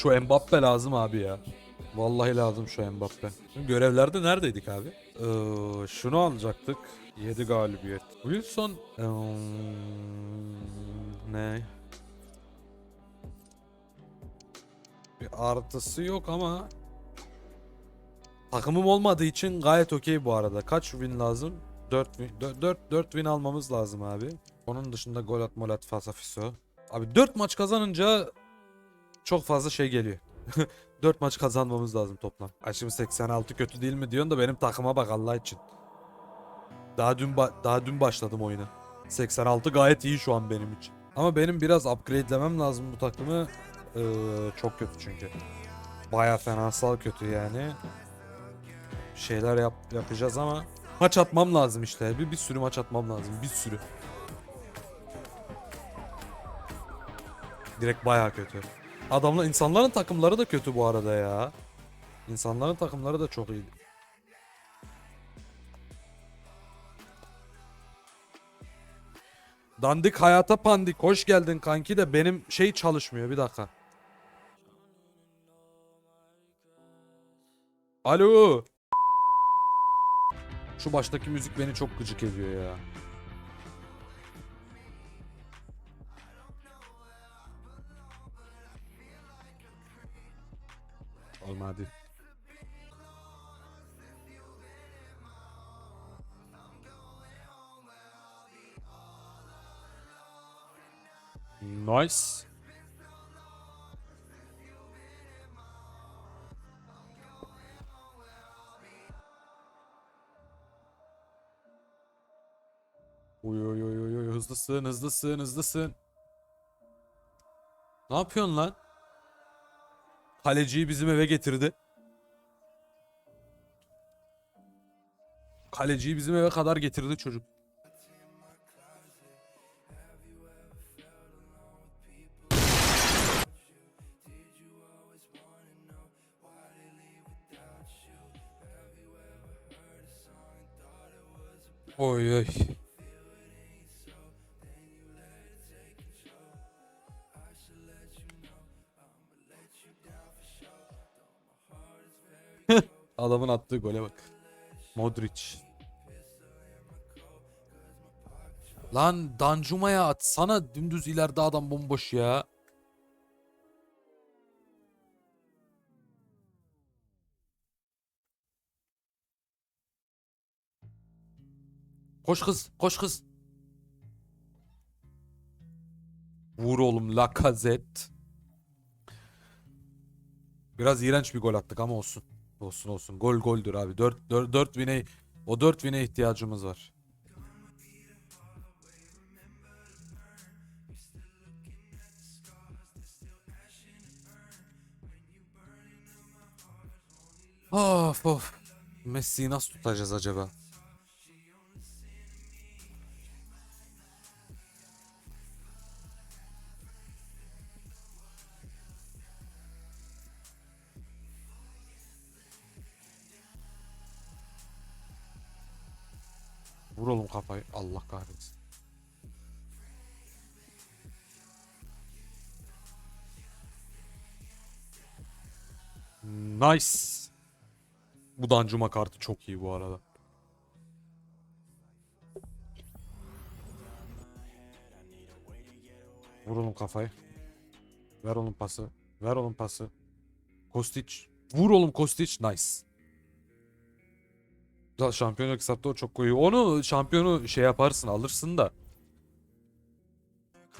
Şu Mbappe lazım abi ya. Vallahi lazım şu Mbappe. Şimdi görevlerde neredeydik abi? Ee, şunu alacaktık. 7 galibiyet. Wilson ee, ne? Bir artısı yok ama takımım olmadığı için gayet okey bu arada. Kaç win lazım? 4 win, 4, 4, 4 win almamız lazım abi. Onun dışında gol at mol at fasa fiso. Abi 4 maç kazanınca çok fazla şey geliyor. 4 maç kazanmamız lazım toplam. Ay şimdi 86 kötü değil mi diyorsun da benim takıma bak Allah için. Daha dün daha dün başladım oyuna. 86 gayet iyi şu an benim için. Ama benim biraz upgrade'lemem lazım bu takımı. Ee, çok kötü çünkü. Baya fenasal kötü yani. Şeyler yap yapacağız ama maç atmam lazım işte. Bir bir sürü maç atmam lazım. Bir sürü. Direkt baya kötü. Adamlar insanların takımları da kötü bu arada ya. İnsanların takımları da çok iyi. Dandik hayata pandik. Hoş geldin kanki de benim şey çalışmıyor bir dakika. Alo. Şu baştaki müzik beni çok gıcık ediyor ya. Olmadı. Nice. Uy uy uy uy hızlısın hızlısın hızlısın. Ne yapıyorsun lan? Kaleciyi bizim eve getirdi. Kaleciyi bizim eve kadar getirdi çocuk. Oy oy. Attığı gole bak. Modric. Lan Dancuma'ya atsana dümdüz ileride adam bomboş ya. Koş kız, koş kız. Vur oğlum Lacazette. Biraz iğrenç bir gol attık ama olsun. Olsun olsun. Gol goldür abi. 4 4 4 win'e o 4 win'e ihtiyacımız var. Of of. Messi'yi nasıl tutacağız acaba? Nice. Bu dancuma kartı çok iyi bu arada. Vur oğlum kafayı. Ver oğlum pası. Ver oğlum pası. Kostic. Vur oğlum Kostic. Nice. Ya şampiyonluk hesapta o çok koyuyor. Onu şampiyonu şey yaparsın alırsın da.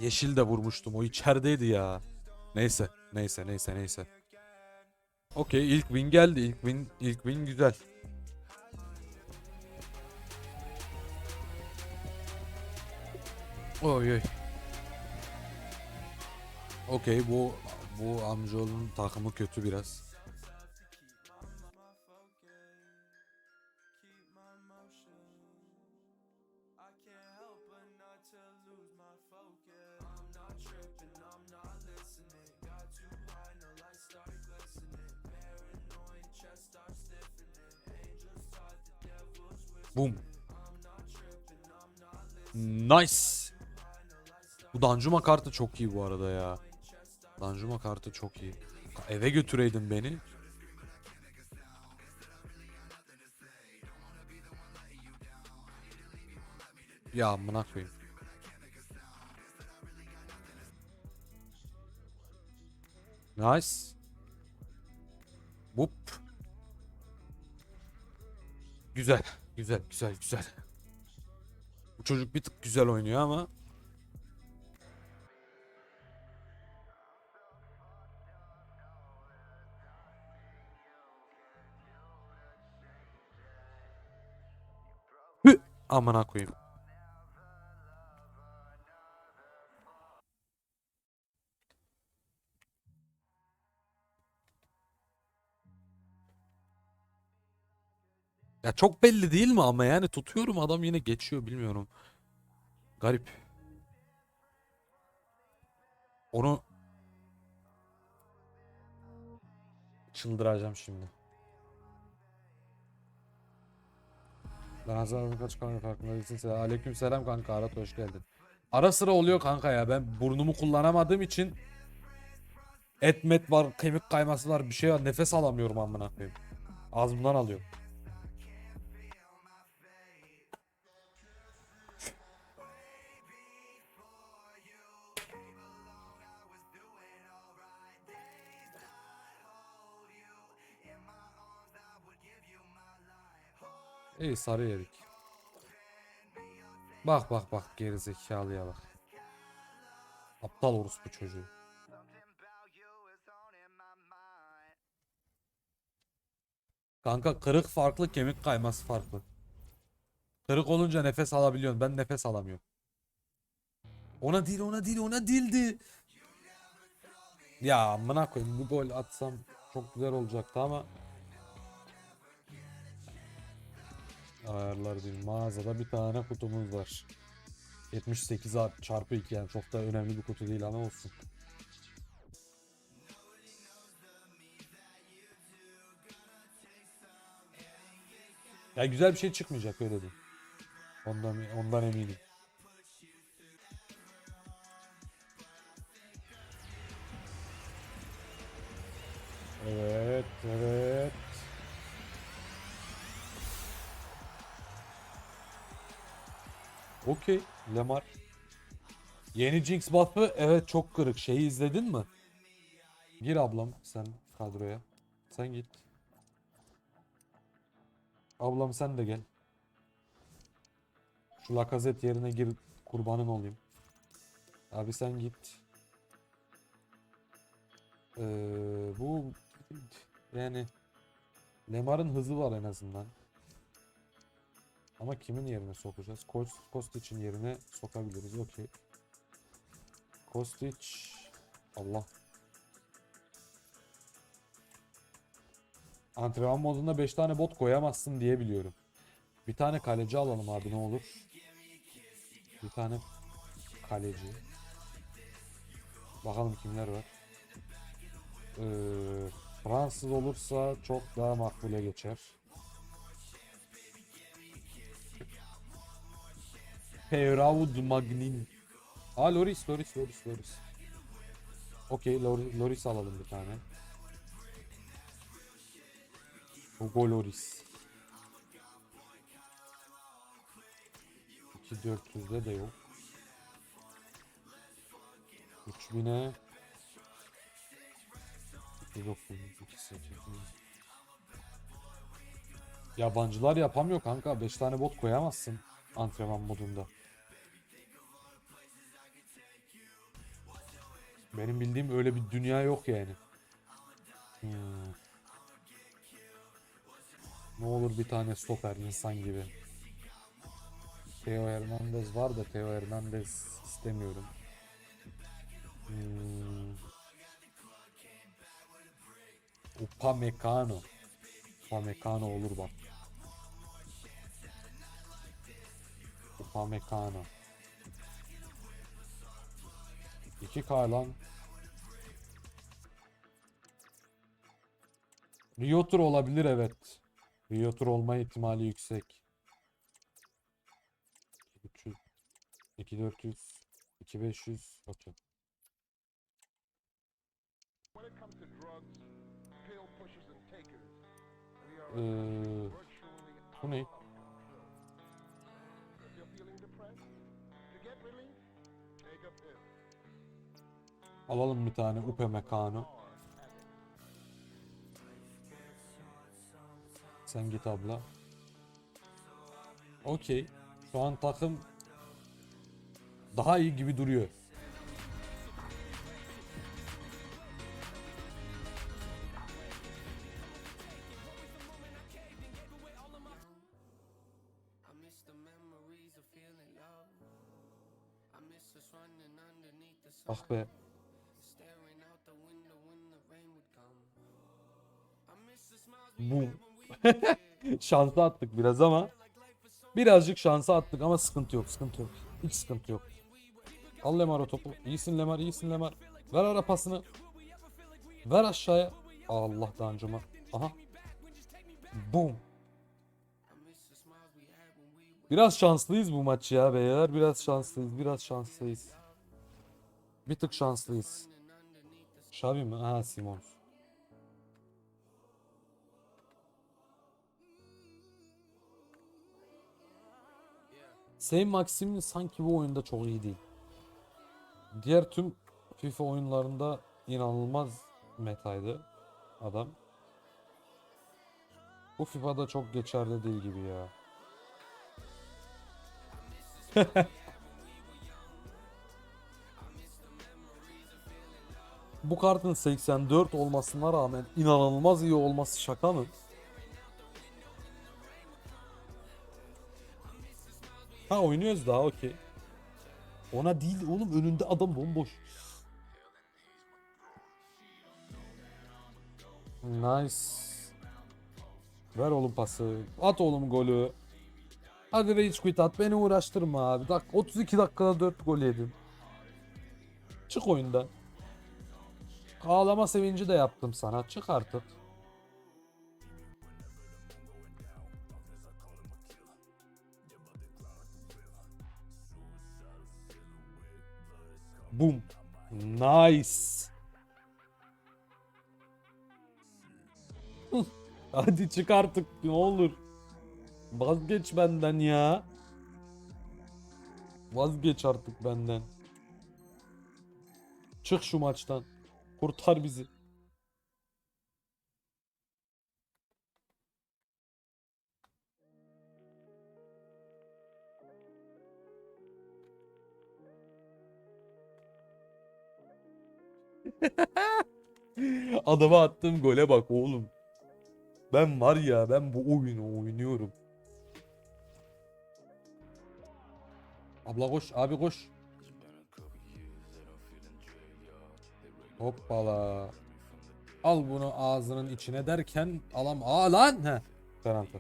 Yeşil de vurmuştum. O içerideydi ya. Neyse. Neyse neyse neyse. Okey ilk win geldi. İlk win, ilk win güzel. Oy oy. Okey bu bu amcaoğlunun takımı kötü biraz. Boom. Nice. Bu Dancuma kartı çok iyi bu arada ya. Dancuma kartı çok iyi. Eve götüreydin beni. Ya amına koyayım. Nice. Whoop. Güzel. Güzel, güzel, güzel. Bu çocuk bir tık güzel oynuyor ama Hü, amına koyayım. Ya çok belli değil mi ama yani tutuyorum adam yine geçiyor bilmiyorum. Garip. Onu çıldıracağım şimdi. Ben Hasan kaç kanka farkında değilsin. Selam. Aleyküm selam kanka Arat hoş geldin. Ara sıra oluyor kanka ya ben burnumu kullanamadığım için et met var kemik kayması var bir şey var nefes alamıyorum amına koyayım. Ağzımdan alıyorum. İyi sarı yedik. Bak bak bak geri zekalıya bak. Aptal orospu çocuğu. Kanka kırık farklı kemik kayması farklı. Kırık olunca nefes alabiliyorsun. Ben nefes alamıyorum. Ona değil ona değil ona değildi. Ya amına koyayım bu gol atsam çok güzel olacaktı ama Ayarlar değil. Mağazada bir tane kutumuz var. 78 art- çarpı 2 yani çok da önemli bir kutu değil ama olsun. Ya güzel bir şey çıkmayacak öyle diyeyim. Ondan ondan eminim. Evet, evet. Okey. Lemar. Yeni Jinx buff'ı evet çok kırık. Şeyi izledin mi? Gir ablam sen kadroya. Sen git. Ablam sen de gel. Şu lakazet yerine gir kurbanın olayım. Abi sen git. Ee, bu yani Lemar'ın hızı var en azından. Ama kimin yerine sokacağız? Kost, Kostic'in yerine sokabiliriz. Okey. Kostic. Allah. Antrenman modunda 5 tane bot koyamazsın diye biliyorum. Bir tane kaleci alalım abi ne olur. Bir tane kaleci. Bakalım kimler var. Ee, Fransız olursa çok daha makbule geçer. Peyraud Magnin. Aa Loris, Loris, Loris, Loris. Okey, Loris, alalım bir tane. Hugo Loris. 2400'de de yok. 3000'e 2900, 2800. Yabancılar yapamıyor kanka. 5 tane bot koyamazsın antrenman modunda. Benim bildiğim öyle bir dünya yok yani. Hmm. Ne olur bir tane stoper insan gibi. Theo Hernandez var da Theo Hernandez istemiyorum. Hmm. Upamecano. Upamecano olur bak. Pamekano. 2K lan. Riotur olabilir evet. Riotur olma ihtimali yüksek. 300 2400 2500 okey. Ee, bu ne? Alalım bir tane Upe Mekanı. Sen git abla. Okey. Şu an takım daha iyi gibi duruyor. I miss Boom. Şansa attık biraz ama birazcık şansa attık ama sıkıntı yok, sıkıntı yok. Hiç sıkıntı yok. Al Lemar o topu. İyisin Lemar, iyisin Lemar. Ver ara pasını. Ver aşağıya. Allah dancıma. Aha. Boom. Biraz şanslıyız bu maç ya beyler. Biraz şanslıyız, biraz şanslıyız. Bir tık şanslıyız. Xavi mi? Ha Simons. Saint Maximin sanki bu oyunda çok iyi değil. Diğer tüm FIFA oyunlarında inanılmaz metaydı adam. Bu FIFA'da çok geçerli değil gibi ya. Bu kartın 84 olmasına rağmen inanılmaz iyi olması şaka mı? Ha oynuyoruz daha okey. Ona değil oğlum önünde adam bomboş. Nice. Ver oğlum pası. At oğlum golü. Hadi rage quit at. Beni uğraştırma abi. Dak 32 dakikada 4 gol yedim. Çık oyundan. Ağlama sevinci de yaptım sana. Çık artık. Boom. Nice. Hadi çık artık ne olur. Vazgeç benden ya. Vazgeç artık benden. Çık şu maçtan. Kurtar bizi. Adama attığım gole bak oğlum. Ben var ya ben bu oyunu oynuyorum. Abla koş abi koş. Hoppala. Al bunu ağzının içine derken alam aa lan he. Ferrante.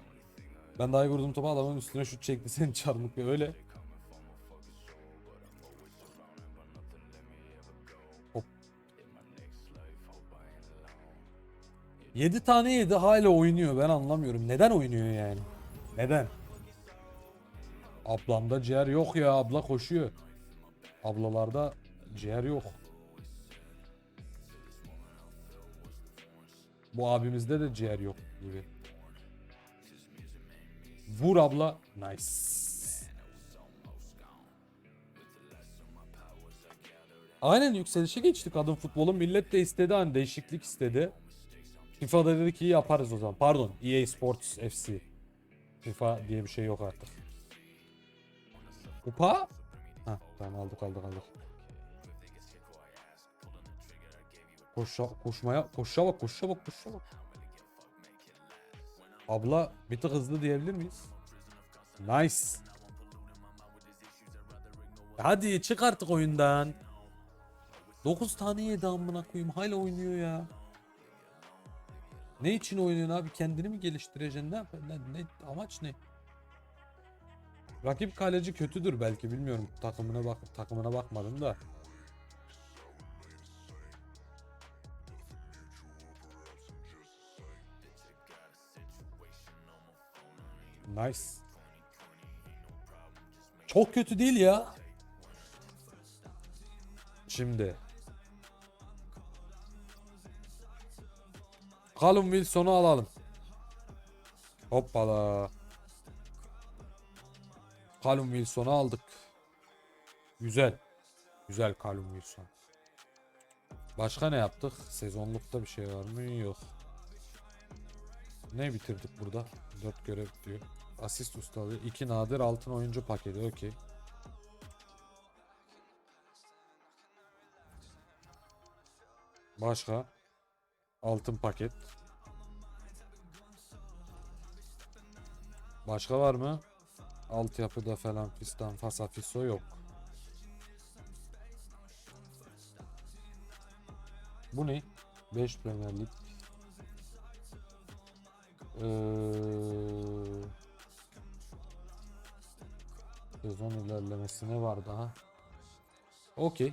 Ben daha iyi vurdum topu adamın üstüne şut çekti seni çarmık ya öyle. 7 tane yedi hala oynuyor ben anlamıyorum. Neden oynuyor yani? Neden? Ablamda ciğer yok ya abla koşuyor. Ablalarda ciğer yok. Bu abimizde de ciğer yok gibi. Vur abla. Nice. Aynen yükselişe geçtik kadın futbolu. Millet de istedi hani değişiklik istedi. FIFA'da dedi ki yaparız o zaman. Pardon EA Sports FC. FIFA diye bir şey yok artık. Kupa? Ha tamam aldık aldık aldık. Koşa, koşmaya, koşa bak, koşa bak, koşa bak. Abla bir tık hızlı diyebilir miyiz? Nice. Hadi çık artık oyundan. 9 tane yedi amına koyayım hala oynuyor ya. Ne için oynuyorsun abi? Kendini mi geliştireceksin? Ne, ne, ne amaç ne? Rakip kaleci kötüdür belki bilmiyorum. Takımına bak takımına bakmadım da. Nice. Çok kötü değil ya. Şimdi. Callum Wilson'u alalım. Hoppala. Callum Wilson'u aldık. Güzel. Güzel Callum Wilson. Başka ne yaptık? Sezonlukta bir şey var mı? Yok. Ne bitirdik burada? 4 görev diyor. Asist ustalığı. 2 nadir altın oyuncu paketi. Okey. Başka? Altın paket. Başka var mı? Altyapıda falan fistan fasafiso yok. Bu ne? 5 Premier Lig. Ee, sezon ilerlemesi ne var daha? Okey.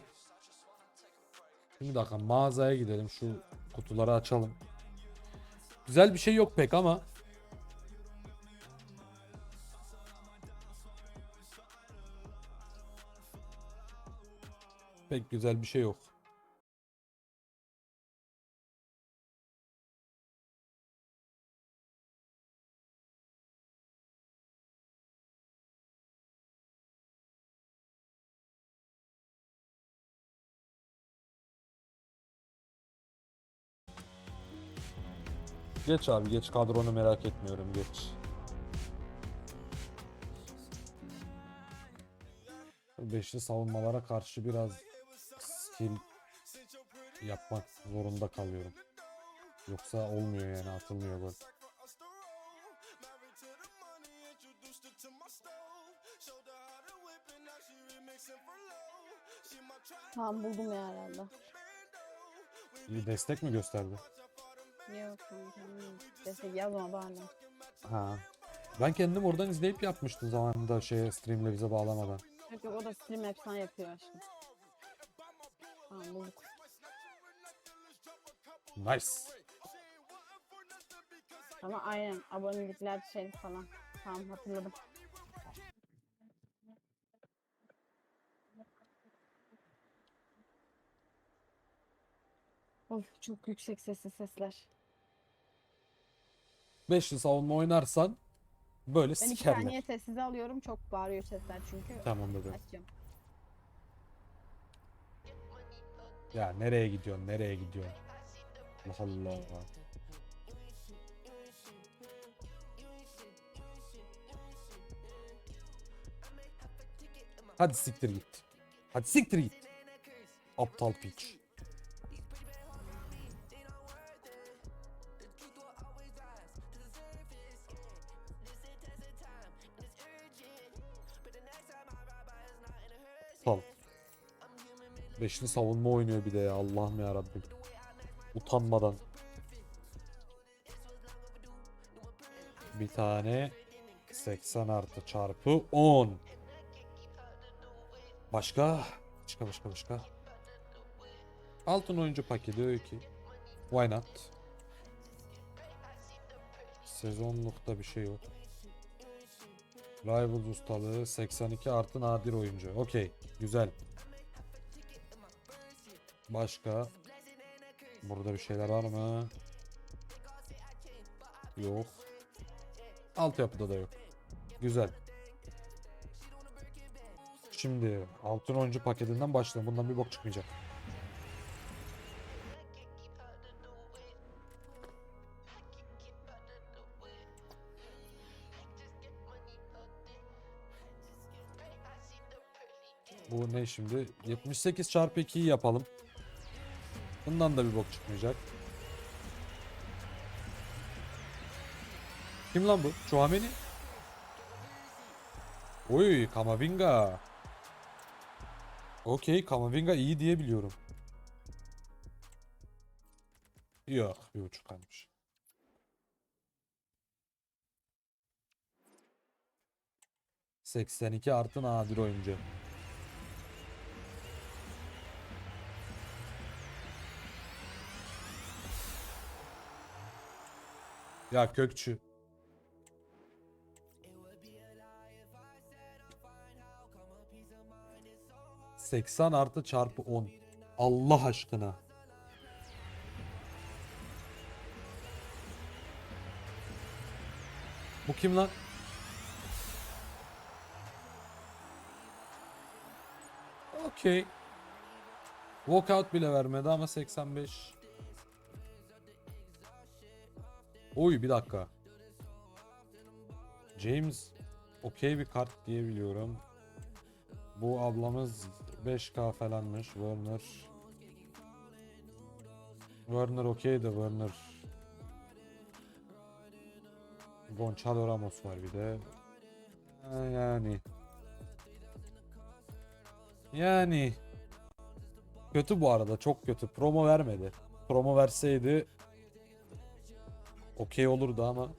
Şimdi dakika mağazaya gidelim. Şu kutuları açalım. Güzel bir şey yok pek ama. Pek güzel bir şey yok. Geç abi geç kadronu merak etmiyorum geç. Beşli savunmalara karşı biraz skill yapmak zorunda kalıyorum. Yoksa olmuyor yani atılmıyor gol. Tamam buldum ya herhalde. İyi destek mi gösterdi? Yok. Destek yazma bana. Ha. Ben kendim oradan izleyip yapmıştım zamanında şeye streamle bize bağlamadan. Yok yok o da stream efsane yapıyor aşkım. Tamam bulduk. Nice. Ama aynen abonelikler şey falan. Tamam hatırladım. Of çok yüksek sesli sesler. Beşli savunma oynarsan böyle Ben iki sikerler. saniye sessize alıyorum. Çok bağırıyor sesler çünkü. Tamam. Açıyorum. Ya nereye gidiyorsun? Nereye gidiyorsun? Allah Allah. Hadi siktir git. Hadi siktir git. Aptal piç. Beşli savunma oynuyor bir de ya Allah'ım ya Rabbim. Utanmadan. Bir tane 80 artı çarpı 10. Başka? Başka başka başka. Altın oyuncu paketi öyle ki. Why not? Sezonlukta bir şey yok. Rivals ustalığı 82 artı nadir oyuncu. Okey. Güzel. Başka? Burada bir şeyler var mı? Yok. Altyapıda da yok. Güzel. Şimdi altın oyuncu paketinden başlayalım. Bundan bir bok çıkmayacak. Bu ne şimdi? 78 çarpı 2'yi yapalım. Bundan da bir bok çıkmayacak. Kim lan bu? Chouameni? Oy Kamavinga. Okey Kamavinga iyi diye biliyorum. Yok bir buçuk kalmış. ...82 artı nadir oyuncu. Ya Kökçü. ...80 artı çarpı 10. Allah aşkına. Bu kim lan? Okey. Walkout bile vermedi ama 85. Oy bir dakika. James okey bir kart diye biliyorum. Bu ablamız 5k falanmış. Werner. Werner okey de Werner. Gonçalo Ramos var bir de. Yani. Yani. Kötü bu arada çok kötü. Promo vermedi. Promo verseydi okey olurdu ama